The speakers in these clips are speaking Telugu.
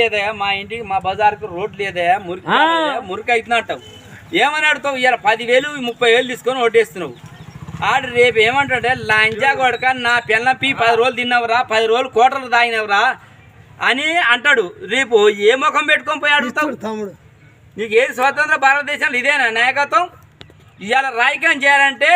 లేదా మా ఇంటికి మా బజార్కు రోడ్ లేదా మురికి మురికి అవుతుంది అంటావు. ఏమని అడుగుతావు ఇలా పదివేలు ముప్పై వేలు తీసుకొని ఓటేస్తున్నావు. ఆడు రేపు ఏమంటాడే లంజా కొడక నా పిల్ల పీ పది రోజులు తిన్నవరా పది రోజులు కోటలు తాగినవరా అని అంటాడు. రేపు ఏ ముఖం పెట్టుకొని పోయి అడుగుతావు? తమ్ముడు. నీకు ఏది స్వతంత్ర భారతదేశంలో ఇదేనా నాయకత్వం? ఇవాళ రాజకీయం చేయాలంటే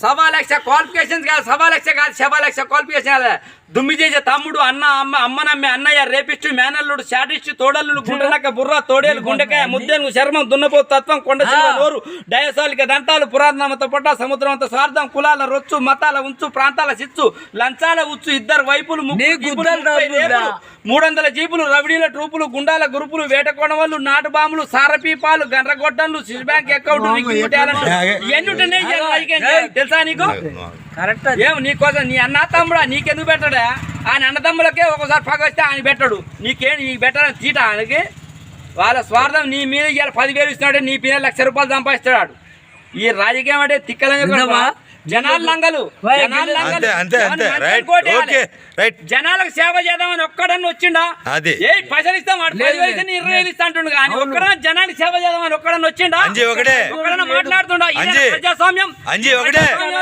సవా లక్ష క్వాలిఫికేషన్స్ కాదు సవా లక్ష కాదు సవా లక్ష క్వాలిఫికేషన్ కాదు. దుమ్మి చేసే తమ్ముడు అన్న అమ్మ అమ్మ నమ్మి అన్నయ్య రేపిచ్చు మేనల్లుడు షాటిచ్చు తోడల్లుడు గుండెలక్క బుర్ర తోడేలు గుండెకాయ ముద్దెను చర్మం దున్నపో తత్వం కొండ నోరు డయసాలిక దంతాలు పురాతనమత పొట్ట సముద్రమంత స్వార్థం కులాల రొచ్చు మతాల ఉంచు ప్రాంతాల చిచ్చు లంచాల ఉచ్చు ఇద్దరు వైపులు మూడు వందల జీపులు రవిడీల ట్రూపులు గుండాల గ్రూపులు వేట కొనవళ్ళు నాటు బాంబులు సారపీపాలు గండ్రగొట్టంలు స్విస్ బ్యాంక్ అకౌంట్ ఇవన్నీ ఉంటున్నాయి. తెలుసా? నీకు? కరెక్ట్ ఏం నీకోసం నీ అన్న తమ్ముడా నీకెందుకు పెట్టడా? ఆయన అన్నదమ్ములకే ఒకసారి పగ వస్తే ఆయన పెట్టడు. నీకేం నీకు పెట్టడం చీట ఆయనకి వాళ్ళ స్వార్థం నీ మీద ఇవాళ పదివేలు ఇస్తున్నాడు నీ మీద లక్ష రూపాయలు సంపాదిస్తాడు ఈ రాజకీయం అంటే తిక్కలంగా? జనాలు లంగలు. అంతే అంతే అంతే రైట్ కోటేయాలి. ఓకే రైట్ జనాలకు సేవ చేద్దామని ఒక్కడన్నా వచ్చిండా అది. ఏ పైసలు ఇస్తాం ఇరవై ఇస్తా అంటుండు కానీ ఒక్కడన్నా జనానికి సేవ చేద్దామని ఒక్కడన్నా వచ్చిండా అంజీ ఒకటే. ఒక్కడన్నా మాట్లాడుతుండా. ప్రజాస్వామ్యం అంజీ ఒకటే. ప్రజాస్వామ్యం